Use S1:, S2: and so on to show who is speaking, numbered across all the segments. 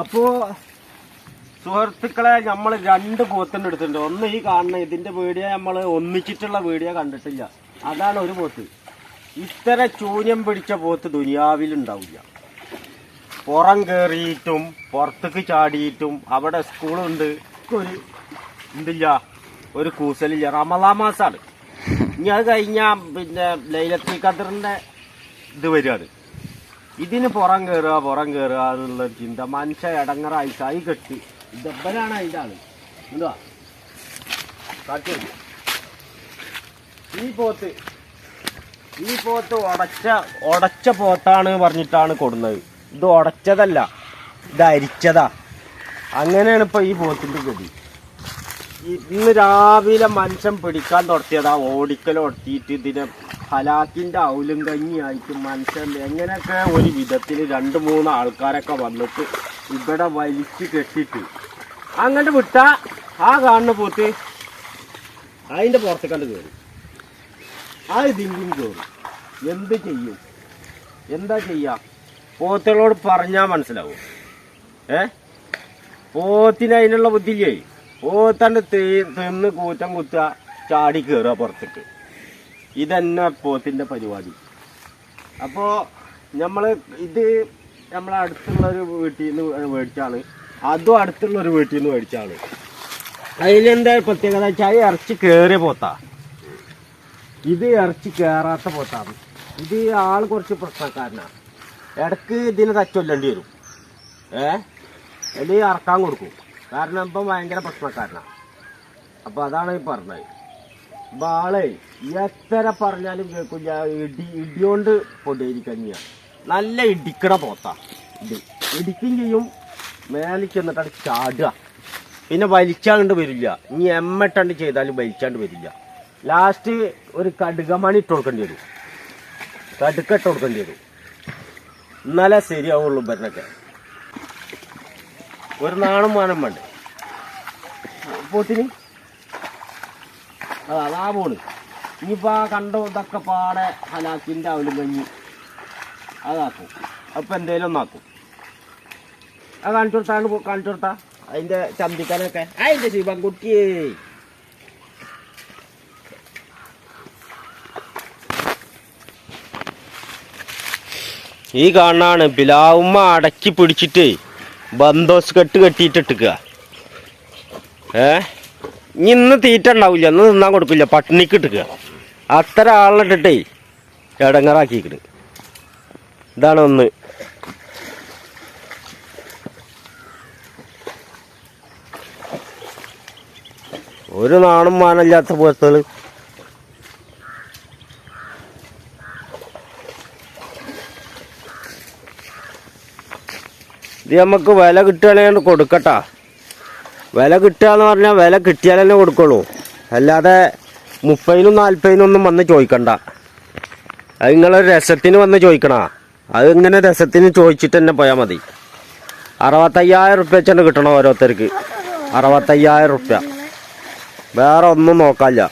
S1: അപ്പോ സുഹൃത്തുക്കളെ നമ്മൾ രണ്ട് പോത്തിന്റെ എടുത്തിട്ടുണ്ട്. ഒന്ന് ഈ കാണുന്ന ഇതിന്റെ വീഡിയോ നമ്മൾ ഒന്നിച്ചിട്ടുള്ള വീഡിയോ കണ്ടിട്ടില്ല. അതാണ് ഒരു പോത്ത്. ഇത്ര ചൂന്യം പിടിച്ച പോത്ത് ദുനിയാവിലുണ്ടാവില്ല. പുറം കയറിയിട്ടും പുറത്തേക്ക് ചാടിയിട്ടും അവിടെ സ്കൂളുണ്ട്. ഒരു എന്തില്ല ഒരു കൂസലില്ല. റമലാ മാസാണ്. ഇനി അത് കഴിഞ്ഞാൽ പിന്നെ ലൈലത്തി ഖദറിന്റെ ഇത് വരികയാണ് ഇതിന് പുറം കയറുക പുറം കയറുക എന്നുള്ള ചിന്ത മനുഷ്യ ഇടങ്ങറായി കൈ കെട്ടി. ദബ്ബനാണ് അതിന്റെ ആൾ. എന്തുവാ? ഈ പോത്ത് ഈ പോത്ത് ഉടച്ച ഉടച്ച പോത്താണ് പറഞ്ഞിട്ടാണ് കൊടുന്നത്. ഇത് ഉടച്ചതല്ല ഇത് അരിച്ചതാ. അങ്ങനെയാണ് ഇപ്പൊ ഈ പോത്തിന്റെ ഗതി. ഇന്ന് രാവിലെ മനുഷ്യൻ പിടിക്കാൻ തുടത്തിയതാ ഓടിക്കൽ ഒട്ടിയിട്ട് ഇതിനെ ഹലാക്കിന്റെ ഔലും കഞ്ഞിയായിട്ട് മനുഷ്യൻ എങ്ങനെയൊക്കെ ഒരു വിധത്തിൽ രണ്ട് മൂന്ന് ആൾക്കാരൊക്കെ വന്നിട്ട് ഇവിടെ വലിച്ചു കെട്ടിട്ട് അങ്ങനെ വിട്ട ആ കാണുന്ന പോത്ത് അതിന്റെ പുറത്തേക്കണ്ട് കയറി ആ ഇതിന്റെയും കയറി എന്ത് ചെയ്യും? എന്താ ചെയ്യുക പോത്തുകളോട് പറഞ്ഞാൽ മനസ്സിലാവും. ഏ? പോത്തിന് അതിനുള്ള ബുദ്ധിയില്ലേ? പോത്തണ്ട് തീ- തിന്ന് കൂറ്റം കുത്തുക ചാടി കയറുക പുറത്തേക്ക്. ഇതന്നെ പോത്തിന്റെ പരിപാടി. അപ്പോൾ നമ്മൾ ഇത് നമ്മളെ അടുത്തുള്ള ഒരു വീട്ടിൽ നിന്ന് മേടിച്ചാണ് അതും അടുത്തുള്ള ഒരു വീട്ടിൽ നിന്ന് മേടിച്ചാണ് അതിലെന്താ പ്രത്യേകത വെച്ചാൽ ഇറച്ചി കയറിയ പോത്താ. ഇത് ഇറച്ചി കയറാത്ത പോത്താണ്. ഇത് ആൾ കുറച്ച് പ്രശ്നക്കാരനാണ് ഇടയ്ക്ക് ഇതിന് തച്ചൊല്ലേണ്ടി വരും. ഏ? അല്ലെങ്കിൽ ഇറക്കാൻ കൊടുക്കും. കാരണം ഇപ്പം ഭയങ്കര പ്രശ്നക്കാരനാണ് അപ്പോൾ അതാണ് ഈ പറഞ്ഞത്. ആളെ എത്ര പറഞ്ഞാലും കേൾക്കില്ല. ഇടി ഇടിയോണ്ട് പൊടിയിരിക്കഞ്ഞിയാണ് നല്ല ഇടിക്കണ പോത്ത. ഇടി. ഇടിക്കും ചെയ്യും. മേലേക്ക് ചെന്നിട്ടാണ് ചാടുക. പിന്നെ വലിച്ചാണ്ട് വരില്ല. ഇനി എമ്മട്ടാണ്ട് ചെയ്താലും വലിച്ചാണ്ട് വരില്ല. ലാസ്റ്റ് ഒരു കടുകമണി ഇട്ട് കൊടുക്കേണ്ടി വരും. കടുക്ക ഇട്ട് കൊടുക്കേണ്ടി വരും. എന്നാലേ ശരിയാവുള്ളൂ ഇവരിനൊക്കെ. ഒരു നാണും മാനം വേണ്ടേ? പോത്തിന്? അതാ അതാ പോണ് ഇനിയിപ്പോ ആ കണ്ടോ ഇതൊക്കെ പാടെ ഹലാക്കിന്റെ അവലും കഞ്ഞി അതാക്കും. അപ്പൊ എന്തേലും ഒന്നാക്കും. അത് കാണിച്ചു കൊടുത്താണ് കാണിച്ചു കൊടുത്താ. അതിന്റെ ചന്തിക്കാനൊക്കെ അതിന്റെ ശിവൻകുട്ടിയേ ഈ കാണാണ് ബിലാവുമ്മ അടക്കി പിടിച്ചിട്ട് ബന്തോസ് കെട്ട് കെട്ടിയിട്ടിട്ടുക ഏ? ഇനി ഇന്ന് തീറ്റ ഉണ്ടാവില്ല ഇന്ന് തിന്നാൻ കൊടുക്കില്ല. പട്ടിണിക്ക് ഇട്ടുക അത്ര ആളിട്ടിട്ടേ ഇടങ്ങറാക്കിക്കണ് ഇതാണ് ഒന്ന്. ഒരു നാണും മാനമില്ലാത്ത പോലത്തത് ഇത് നമുക്ക് വില കിട്ടുകയാണെങ്കിൽ കൊടുക്കട്ടാ. വില കിട്ടുക എന്ന് പറഞ്ഞാൽ വില കിട്ടിയാൽ തന്നെ കൊടുക്കുള്ളൂ. അല്ലാതെ മുപ്പതിനും നാൽപ്പതിനും ഒന്നും വന്ന് ചോദിക്കണ്ട. അത് നിങ്ങൾ രസത്തിന് വന്ന് ചോദിക്കണ. അത് ഇങ്ങനെ രസത്തിന് ചോദിച്ചിട്ട് തന്നെ പോയാൽ മതി. അറുപത്തയ്യായിരം റുപ്യ വെച്ചാണ് കിട്ടണം ഓരോരുത്തർക്ക്. അറുപത്തയ്യായിരം റുപ്യ. വേറെ ഒന്നും നോക്കാനില്ല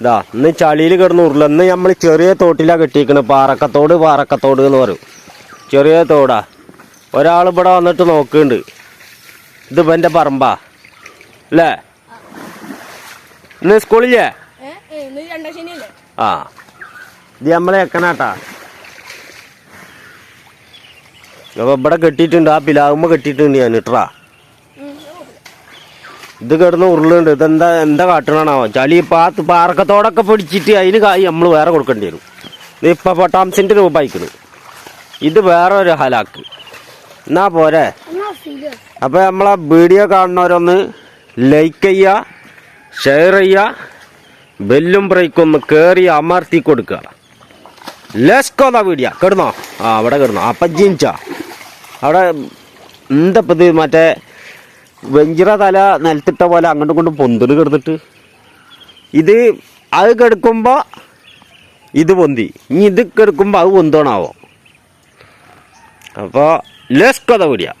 S1: ഇതാ ഇന്ന് ചളിയിൽ കിടന്ന് ഉരുള. ഇന്ന് നമ്മൾ ചെറിയ തോട്ടിലാണ് കെട്ടിയിരിക്കണത്. പാറക്കത്തോട് പാറക്കത്തോട് എന്ന് പറയും. ചെറിയ തോടാ. ഒരാൾ ഇവിടെ വന്നിട്ട് നോക്കുന്നുണ്ട് ഇത് ഇവന്റെ പറമ്പാ. അല്ലേ ഇന്ന് സ്കൂളില്ലേ? ആ. ഇത് നമ്മളെ എക്കനാട്ടാ. അപ്പൊ ഇവിടെ കെട്ടിയിട്ടുണ്ട്. ആ പിലാവുമ്പോ കെട്ടിയിട്ടുണ്ട് ഞാൻ ഇട്ടാ
S2: ഉം, അത് കുഴപ്പമില്ല.
S1: ഇത് കിടന്ന് ഉരുളുണ്ട്. ഇതെന്താ എന്താ കാട്ടണാണാവോ? ചളി പാത്ത് പാറക്കത്തോടൊക്കെ പിടിച്ചിട്ട് അതിന് കായ് നമ്മൾ വേറെ കൊടുക്കേണ്ടി വരും. ഇപ്പൊ പട്ടാംസിന്റെ രൂപ അയക്കണ് ഇത് വേറെ ഒരു ഹലാക്ക്. എന്നാ പോരെ? അപ്പോൾ നമ്മളെ വീഡിയോ കാണുന്നവരൊന്ന് ലൈക്ക് ചെയ്യുക ഷെയർ ചെയ്യുക ബെല്ലും ബ്രേക്കും ഒന്ന് കയറി അമർത്തി കൊടുക്കുക. ലെസ്കോതാ വീഡിയോ കിടന്നോ? ആ അവിടെ കിടന്നോ? അപ്പം ജീനിച്ച അവിടെ എന്തപ്പം ഇത്? മറ്റേ വെഞ്ചിറ തല നിലത്തിട്ട പോലെ അങ്ങോട്ടും ഇങ്ങോട്ടും പൊന്തിന് കിടന്നിട്ട് ഇത് അത് കെടുക്കുമ്പോൾ ഇത് പൊന്തി. ഇനി ഇത് കെടുക്കുമ്പോൾ അത് പൊന്തോണാവോ? അപ്പോൾ ലെസ്കോത വീഡിയോ